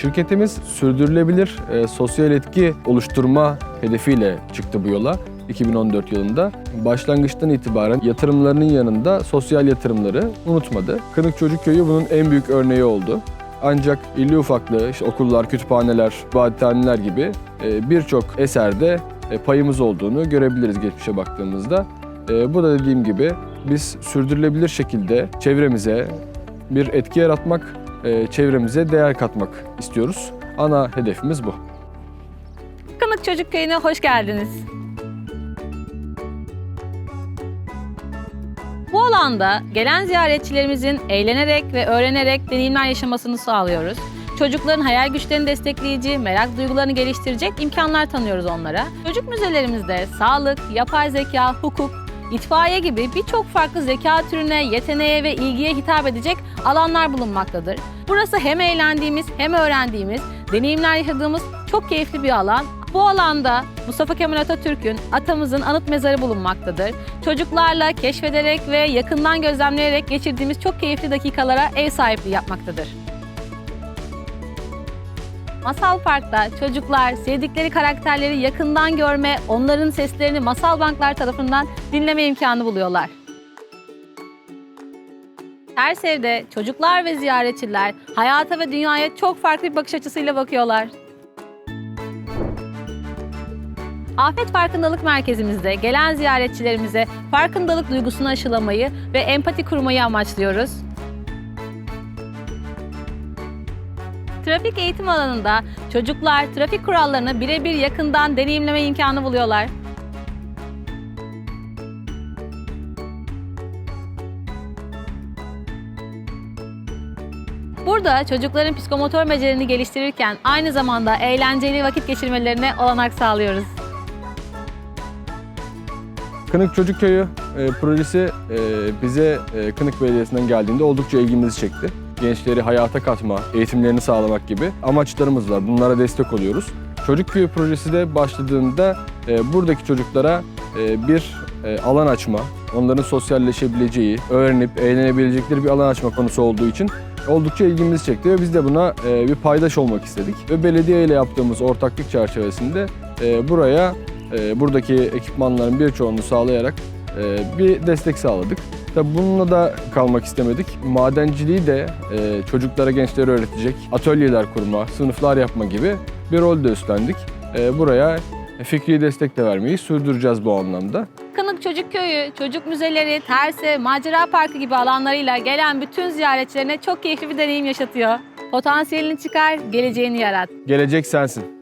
Şirketimiz sürdürülebilir e, sosyal etki oluşturma hedefiyle çıktı bu yola 2014 yılında. Başlangıçtan itibaren yatırımlarının yanında sosyal yatırımları unutmadı. Kınık Çocuk Köyü bunun en büyük örneği oldu. Ancak illi ufaklı işte okullar, kütüphaneler, ibadethaneler gibi e, birçok eserde e, payımız olduğunu görebiliriz geçmişe baktığımızda. E, Bu da dediğim gibi biz sürdürülebilir şekilde çevremize bir etki yaratmak, çevremize değer katmak istiyoruz. Ana hedefimiz bu. Kınık Çocuk Köyü'ne hoş geldiniz. Bu alanda gelen ziyaretçilerimizin eğlenerek ve öğrenerek deneyimler yaşamasını sağlıyoruz. Çocukların hayal güçlerini destekleyici, merak duygularını geliştirecek imkanlar tanıyoruz onlara. Çocuk müzelerimizde sağlık, yapay zeka, hukuk, itfaiye gibi birçok farklı zeka türüne, yeteneğe ve ilgiye hitap edecek alanlar bulunmaktadır. Burası hem eğlendiğimiz hem öğrendiğimiz, deneyimler yaşadığımız çok keyifli bir alan. Bu alanda Mustafa Kemal Atatürk'ün, atamızın anıt mezarı bulunmaktadır. Çocuklarla keşfederek ve yakından gözlemleyerek geçirdiğimiz çok keyifli dakikalara ev sahipliği yapmaktadır. Masal Park'ta çocuklar sevdikleri karakterleri yakından görme, onların seslerini masal banklar tarafından dinleme imkanı buluyorlar. Ters evde çocuklar ve ziyaretçiler hayata ve dünyaya çok farklı bir bakış açısıyla bakıyorlar. Afet Farkındalık Merkezimizde gelen ziyaretçilerimize farkındalık duygusunu aşılamayı ve empati kurmayı amaçlıyoruz. Trafik eğitim alanında çocuklar trafik kurallarını birebir yakından deneyimleme imkanı buluyorlar. Burada çocukların psikomotor becerilerini geliştirirken aynı zamanda eğlenceli vakit geçirmelerine olanak sağlıyoruz. Kınık Çocuk Köyü e, projesi e, bize e, Kınık Belediyesi'nden geldiğinde oldukça ilgimizi çekti. Gençleri hayata katma, eğitimlerini sağlamak gibi amaçlarımız var. Bunlara destek oluyoruz. Çocuk Köyü projesi de başladığında e, buradaki çocuklara e, bir e, alan açma, onların sosyalleşebileceği, öğrenip eğlenebilecekleri bir alan açma konusu olduğu için oldukça ilgimizi çekti ve biz de buna e, bir paydaş olmak istedik. Ve belediye ile yaptığımız ortaklık çerçevesinde e, buraya e, buradaki ekipmanların birçoğunu sağlayarak e, bir destek sağladık. Tabii bununla da kalmak istemedik. Madenciliği de e, çocuklara, gençlere öğretecek atölyeler kurma, sınıflar yapma gibi bir rol de üstlendik. E, buraya fikri destek de vermeyi sürdüreceğiz bu anlamda. Kınık Çocuk Köyü, çocuk müzeleri, terse, macera parkı gibi alanlarıyla gelen bütün ziyaretçilerine çok keyifli bir deneyim yaşatıyor. Potansiyelini çıkar, geleceğini yarat. Gelecek sensin.